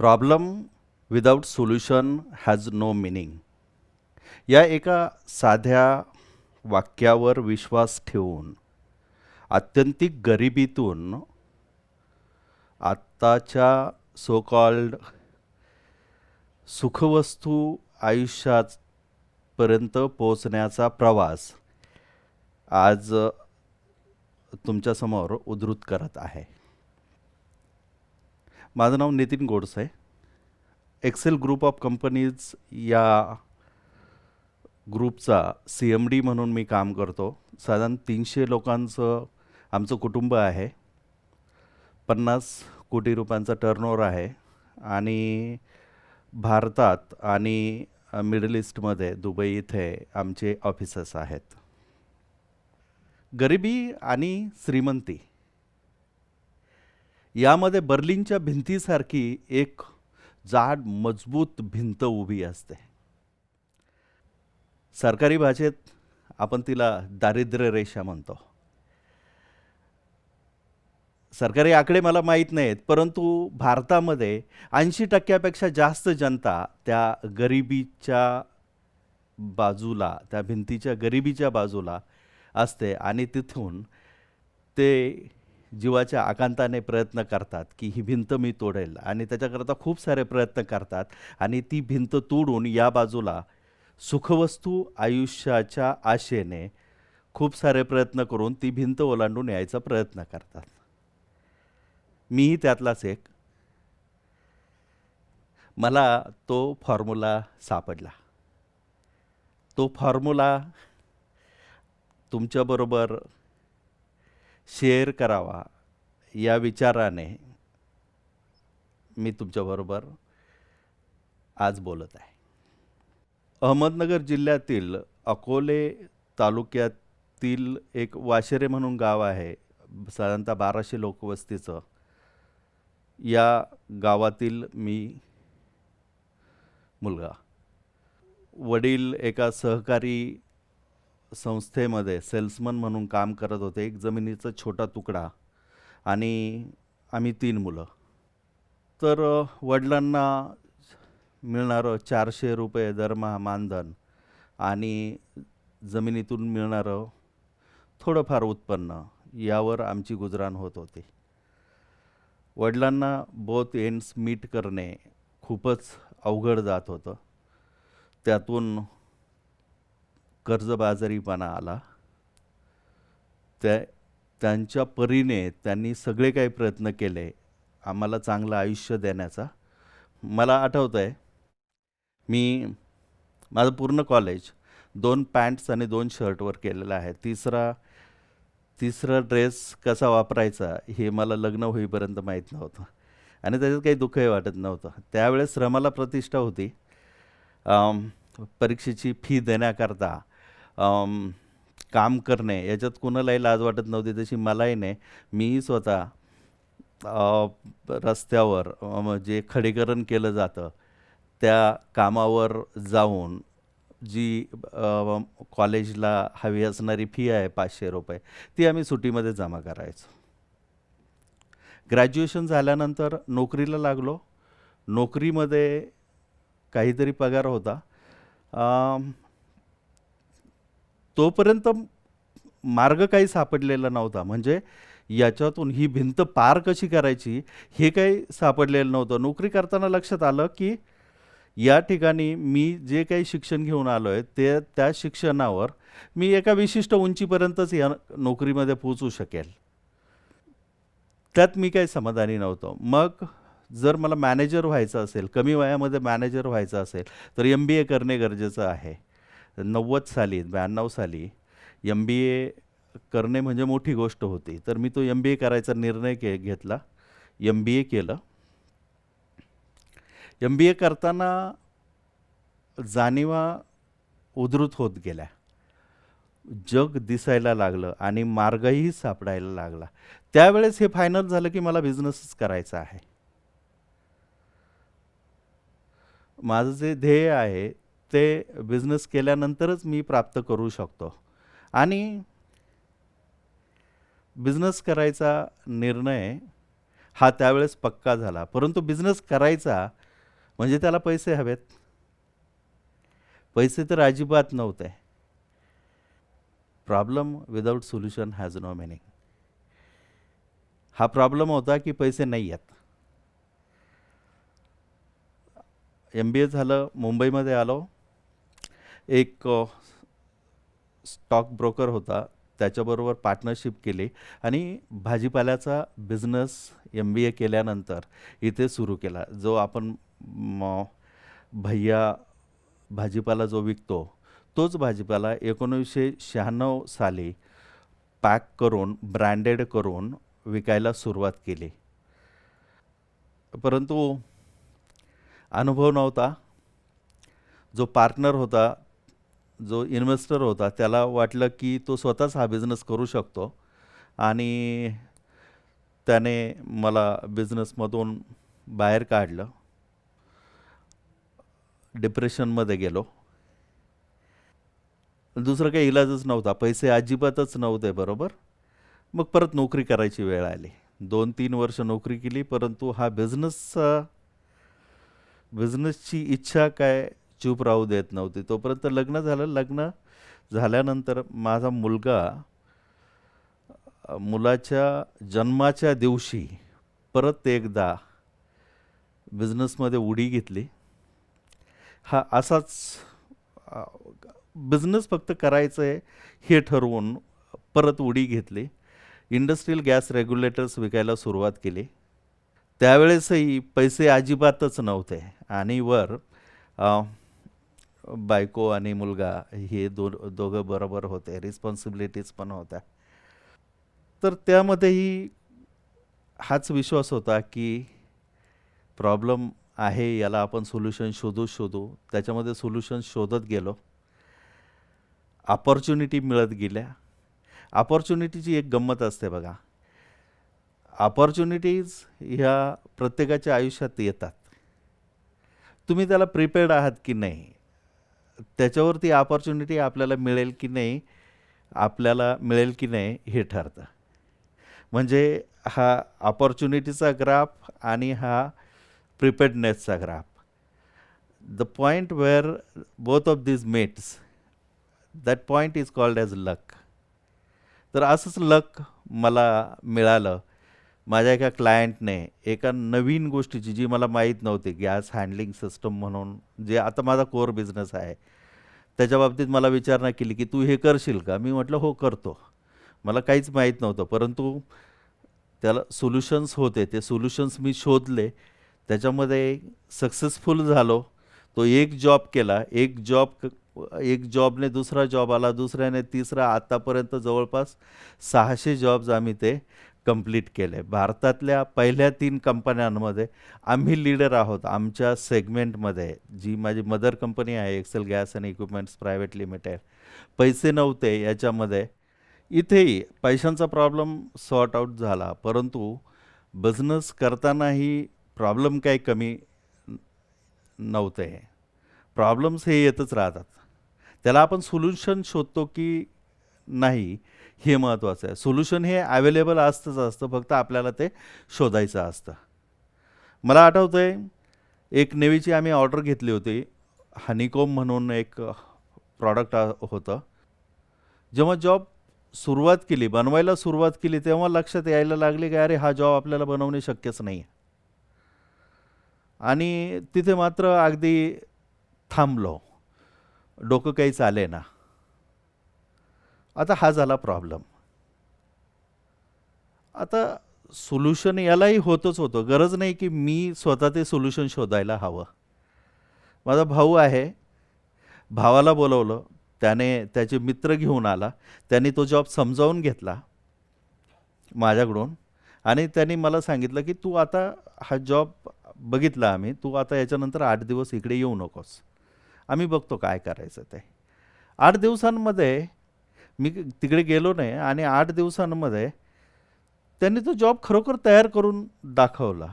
Problem without solution has no meaning या एका साध्या वाक्यावर विश्वास ठेवून आत्यंतिक गरिबीतून आत्ताच्या सो कॉल्ड सुखवस्तू आयुष्यापर्यंत पोचण्याचा प्रवास आज तुमच्यासमोर उद्धृत करत आहे. माझं नाव नितीन गोडस. आहे एक्सेल ग्रुप ऑफ कंपनीज या ग्रुपचा सी एम डी म्हणून मी काम करतो. साधारण तीनशे लोकांचं आमचं कुटुंब आहे. पन्नास कोटी रुपयांचा टर्नओव्हर आहे. आणि भारतात आणि मिडल ईस्टमध्ये दुबई इथे आमचे ऑफिसेस आहेत. गरिबी आणि श्रीमंती यामध्ये बर्लिनच्या भिंतीसारखी एक जाड मजबूत भिंत उभी असते. सरकारी भाषेत आपण तिला दारिद्र्य रेषा म्हणतो. सरकारी आकडे मला माहीत नाहीत परंतु भारतामध्ये ऐंशी टक्क्यापेक्षा जास्त जनता त्या गरिबीच्या बाजूला त्या भिंतीच्या गरिबीच्या बाजूला असते आणि तिथून ते जीवाच्या आकांताने प्रयत्न करतात की ही भिंत मी तोडेल. आणि त्याच्याकरता खूप सारे प्रयत्न करतात. आणि ती भिंत तोडून या बाजूला सुखवस्तू आयुष्याच्या आशेने खूप सारे प्रयत्न करून ती भिंत ओलांडून यायचा प्रयत्न करतात. मीही त्यातलाच एक. मला तो फॉर्म्युला सापडला. तो फॉर्म्युला तुमच्याबरोबर शेअर करावा या विचाराने मी तुमच्याबरोबर आज बोलत आहे. अहमदनगर जिल्ह्यातील अकोले तालुक्यातील एक वाशेरे म्हणून गाव आहे. साधारणतः बाराशे लोकवस्तीचं. या गावातील मी मुलगा. वडील एका सहकारी संस्थेमध्ये सेल्समन म्हणून काम करत होते. एक जमिनीचा छोटा तुकडा आणि आम्ही तीन मुलं. तर वडिलांना मिळणारं चारशे रुपये दरमहा मानधन आणि जमिनीतून मिळणारं थोडंफार उत्पन्न यावर आमची गुजराण होत होती. वडिलांना बोथ एंड्स मीट करणे खूपच अवघड जात होतं. त्यातून कर्जबाजारीपणा आला. त्या त्यांच्या परीने त्यांनी सगळे काही प्रयत्न केले. आम्हाला चांगलं आयुष्य देण्याचा. मला आठवतं आहे मी माझं पूर्ण कॉलेज दोन पॅन्ट्स आणि दोन शर्टवर केलेलं आहे. तिसरा तिसरा ड्रेस कसा वापरायचा हे मला लग्न होईपर्यंत माहीत नव्हतं. आणि त्याच्यात काही दुःखही वाटत नव्हतं. त्यावेळेस श्रमाला प्रतिष्ठा होती. परीक्षेची फी देण्याकरता काम करणे याच्यात कुणालाही लाज वाटत नव्हती तशी मलाही नाही. मीही स्वतः रस्त्यावर जे खडीकरण केलं जातं त्या कामावर जाऊन जी कॉलेजला हवी असणारी फी आहे पाचशे रुपये ती आम्ही सुट्टीमध्ये जमा करायचो. ग्रॅज्युएशन झाल्यानंतर नोकरीला लागलो. नोकरीमध्ये काहीतरी पगार होता. तोपर्यंत मार्ग काही सापडलेला नव्हता. म्हणजे याच्यातून ही भिंत पार कशी करायची हे काही सापडलेलं नव्हतं. नोकरी करताना लक्षात आलं की या ठिकाणी मी जे काही शिक्षण घेऊन आलो आहे ते त्या शिक्षणावर मी एका विशिष्ट उंचीपर्यंतच या नोकरीमध्ये पोचू शकेल. त्यात मी काही समाधानी नव्हतो. मग जर मला मॅनेजर व्हायचं असेल कमी वयामध्ये मॅनेजर व्हायचं असेल तर एम बी ए करणे गरजेचं आहे. नव्वद साली ब्याण्णव साली एम बी ए करणे म्हणजे मोठी गोष्ट होती. तर मी तो एम बी ए करायचा निर्णय के घेतला. एम बी ए केलं. एम बी ए करताना जाणीवा उद्धृत होत गेल्या. जग दिसायला लागलं आणि मार्गही सापडायला लागला. त्यावेळेस हे फायनल झालं की मला बिझनेसच करायचा आहे. माझं जे ध्येय आहे ते बिझनेस केल्यानंतरच मी प्राप्त करू शकतो. आणि बिझनेस करायचा निर्णय हा त्यावेळेस पक्का झाला. परंतु बिझनेस करायचा म्हणजे त्याला पैसे हवेत. पैसे तर अजिबात नव्हते. Problem without solution has no meaning हा प्रॉब्लेम होता की पैसे नाही आहेत. एम बी ए झालं मुंबईमध्ये आलो. एक स्टॉक ब्रोकर होता. त्याच्याबरोबर पार्टनरशिप केली आणि भाजीपाल्याचा बिझनेस एम बी ए केल्यानंतर इथे सुरू केला. जो आपण म भैया भाजीपाला जो विकतो तोच भाजीपाला एकोणीसशे शहाण्णव साली पॅक करून ब्रँडेड करून विकायला सुरुवात केली. परंतु अनुभव नव्हता. जो पार्टनर होता जो इन्व्हेस्टर होता त्याला वाटलं की तो स्वतःच हा बिझनेस करू शकतो. आणि त्याने मला बिझनेसमधून बाहेर काढलं. डिप्रेशनमध्ये गेलो. दुसरं काही इलाजच नव्हता. पैसे अजिबातच नव्हते बरोबर? मग परत नोकरी करायची वेळ आली. दोन तीन वर्ष नोकरी केली परंतु हा बिझनेस बिझनेसची इच्छा काय चूप राहू देत नव्हती. तोपर्यंत लग्न झालं. लग्न झाल्यानंतर माझा मुलगा मुलाच्या जन्माच्या दिवशी परत एकदा बिझनेसमध्ये उडी घेतली. हा असाच बिझनेस फक्त करायचं आहे हे ठरवून परत उडी घेतली. इंडस्ट्रीयल गॅस रेग्युलेटर्स विकायला सुरुवात केली. त्यावेळेसही पैसे अजिबातच नव्हते. आणि वर बायको आणि मुलगा हे दो दोघं बरोबर होते. रिस्पॉन्सिबिलिटीज पण होत्या. तर त्यामध्येही हाच विश्वास होता की प्रॉब्लेम आहे याला आपण सोल्युशन शोधू शोधू. त्याच्यामध्ये सोल्युशन शोधत गेलो. अपॉर्च्युनिटी मिळत गेल्या. अपॉर्च्युनिटीची एक गंमत असते बघा. अपॉर्च्युनिटीज ह्या प्रत्येकाच्या आयुष्यात येतात. तुम्ही त्याला प्रिपेअर्ड आहात की नाही? त्याच्यावरती अपॉर्च्युनिटी आपल्याला मिळेल की नाही आपल्याला मिळेल की नाही हे ठरतं. म्हणजे हा अपॉर्च्युनिटीचा ग्राफ आणि हा प्रिपेडनेसचा graph the point where both of these meets that point is called as luck तर असंच लक मला मिळालं. माझ्या एका क्लायंटने एका नवीन गोष्टीची जी मला माहीत नव्हती गॅस हँडलिंग सिस्टम म्हणून जे आता माझा कोर बिझनेस आहे त्याच्या बाबतीत मला विचारणा केली की तू हे करशील का? मी म्हटलं हो करतो. मला काहीच माहीत नव्हतं परंतु त्याला सोल्युशन्स होते. ते सोल्युशन्स मी शोधले. त्याच्यामध्ये सक्सेसफुल झालो. तो एक जॉब केला. एक जॉब एक जॉबने दुसरा जॉब आला. दुसऱ्याने तिसरा. आत्तापर्यंत जवळपास सहाशे जॉब्स आम्ही ते कंप्लीट आहे भारतातल्या पहिल्या तीन कंपन्यांमध्ये आम्ही लीडर आहोत आमच्या सेगमेंटमध्ये जी माझी मदर कंपनी आहे एक्सेल गॅस आणि इक्विपमेंट्स प्रायव्हेट लिमिटेड पैसे नव्हते याच्यामध्ये. इथेही पैशांचा प्रॉब्लेम सॉर्ट आऊट झाला. परंतु बिझनेस करतानाही प्रॉब्लेम काही कमी नव्हते. प्रॉब्लेम्स हे येतच राहतात. त्याला आपण सोल्युशन शोधतो की नाही हे महत्त्वाचं आहे. सोल्युशन हे अवेलेबल असतंच असतं. फक्त आपल्याला ते शोधायचं असतं. मला आठवतं आहे एक नेवीची आम्ही ऑर्डर घेतली होती. हनीकोम म्हणून एक प्रॉडक्ट होतं. जेव्हा जॉब सुरुवात केली बनवायला सुरुवात केली तेव्हा लक्षात यायला लागले की अरे हा जॉब आपल्याला बनवणे शक्यच नाही आणि तिथे मात्र अगदी थांबलो. डोकं काही चाले ना आता हा झाला प्रॉब्लेम आता सोल्युशन यालाही होतच होतं. गरज नाही की मी स्वतः ते सोल्युशन शोधायला हवं. माझा भाऊ आहे. भावाला बोलवलं. त्याने त्याचे मित्र घेऊन आला. त्यांनी तो जॉब समजावून घेतला माझ्याकडून. आणि त्यांनी मला सांगितलं की तू आता हा जॉब बघितला आम्ही. तू आता याच्यानंतर आठ दिवस इकडे येऊ नकोस. आम्ही बघतो काय करायचं ते. आठ दिवसांमध्ये मी तिकडे गेलो नाही आणि आठ दिवसांमध्ये त्यांनी तो जॉब खरोखर तयार करून दाखवला.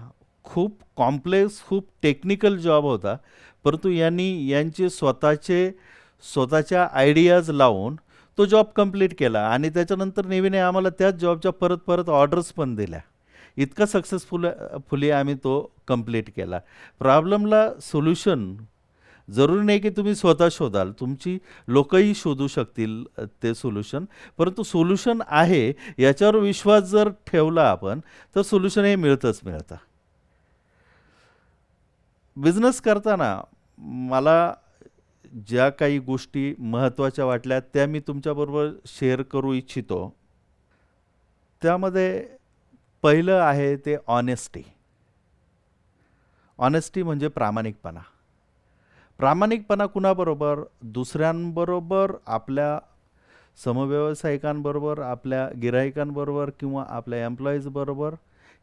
खूप कॉम्प्लेक्स खूप टेक्निकल जॉब होता. परंतु यांनी यांचे स्वतःचे स्वतःच्या आयडियाज लावून तो जॉब कंप्लीट केला आणि त्याच्यानंतर नेव्हीने आम्हाला त्याच जॉबच्या परत परत ऑर्डर्स पण दिल्या. इतका सक्सेसफुल फुली आम्ही तो कंप्लीट केला. प्रॉब्लेमला सोल्युशन जरुरी नाही की तुम्ही स्वतः शोधाल. तुमची लोकही शोधू शकतील ते सोल्युशन परंतु सोल्युशन आहे याच्यावर विश्वास जर ठेवला आपण तर सोल्युशन हे मिळतंच मिळतं. बिझनेस करताना मला ज्या काही गोष्टी महत्त्वाच्या वाटल्या त्या मी तुमच्याबरोबर शेअर करू इच्छितो. त्यामध्ये पहिलं आहे ते ऑनेस्टी ऑनेस्टी म्हणजे प्रामाणिकपणा. प्रामाणिकपणा कुणाबरोबर? दुसऱ्यांबरोबर? आपल्या समव्यावसायिकांबरोबर? आपल्या गिराहिकांबरोबर किंवा आपल्या एम्प्लॉईजबरोबर?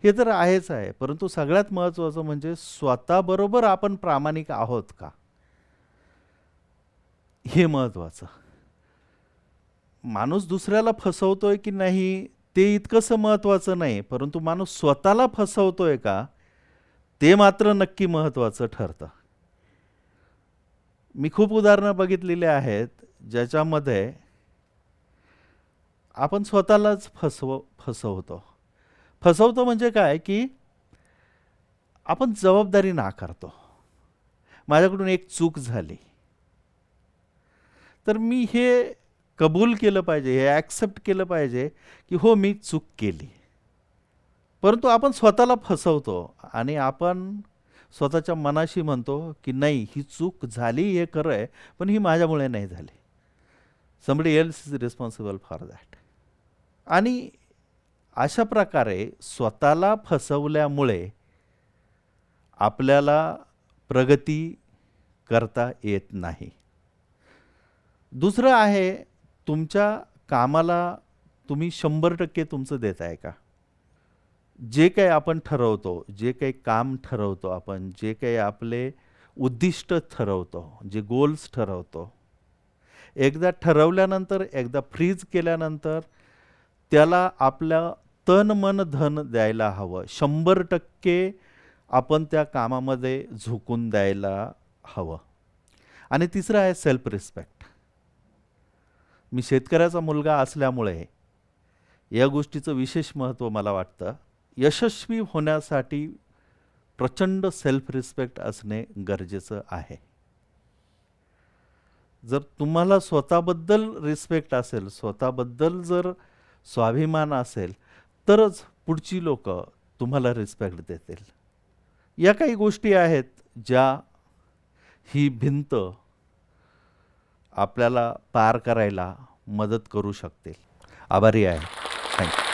हे तर आहेच आहे. परंतु सगळ्यात महत्त्वाचं म्हणजे स्वतःबरोबर आपण प्रामाणिक आहोत का? हे महत्त्वाचं. माणूस दुसऱ्याला फसवतोय की नाही ते इतकंसं महत्त्वाचं नाही. परंतु माणूस स्वतःला फसवतोय का ते मात्र नक्की महत्त्वाचं ठरतं. मी खूप उदाहरणं बघितलेली आहेत ज्याच्यामध्ये आपण स्वतःलाच फसव फसवतो. फसवतो म्हणजे काय की आपण जबाबदारी नाकारतो. माझ्याकडून एक चूक झाली. तर मी हे कबूल केलं पाहिजे हे ॲक्सेप्ट केलं पाहिजे की हो मी चूक केली. परंतु आपण स्वतःला फसवतो आणि आपण स्वतःच्या मनाशी म्हणतो की नाही ही चूक झाली हे खरं आहे पण ही माझ्यामुळे नाही झाली. Somebody else is responsible for that आणि अशा प्रकारे स्वतःला फसवल्यामुळे आपल्याला प्रगती करता येत नाही. दुसरं आहे तुमच्या कामाला तुम्ही शंभर टक्के तुमचं देत आहे का? जे काही आपण ठरवतो जे काही काम ठरवतो आपण जे काही आपले उद्दिष्ट ठरवतो जे गोल्स ठरवतो एकदा ठरवल्यानंतर एकदा फ्रीज केल्यानंतर त्याला आपलं तन मन धन द्यायला हवं. शंभर टक्के आपण त्या कामामध्ये झोकून द्यायला हवं. आणि तिसरं आहे सेल्फ रिस्पेक्ट मी शेतकऱ्याचा मुलगा असल्यामुळे या गोष्टीचं विशेष महत्त्व मला वाटतं. यशस्वी होण्यासाठी प्रचंड सेल्फ रिस्पेक्ट असणे गरजेचं आहे. जर तुम्हाला स्वतःबद्दल रिस्पेक्ट असेल स्वतःबद्दल जर स्वाभिमान असेल तरच पुढची लोक तुम्हाला रिस्पेक्ट देतील. या काही गोष्टी आहेत ज्या ही भिंत आपल्याला पार करायला मदत करू शकतील. आभारी आहे. थँक्यू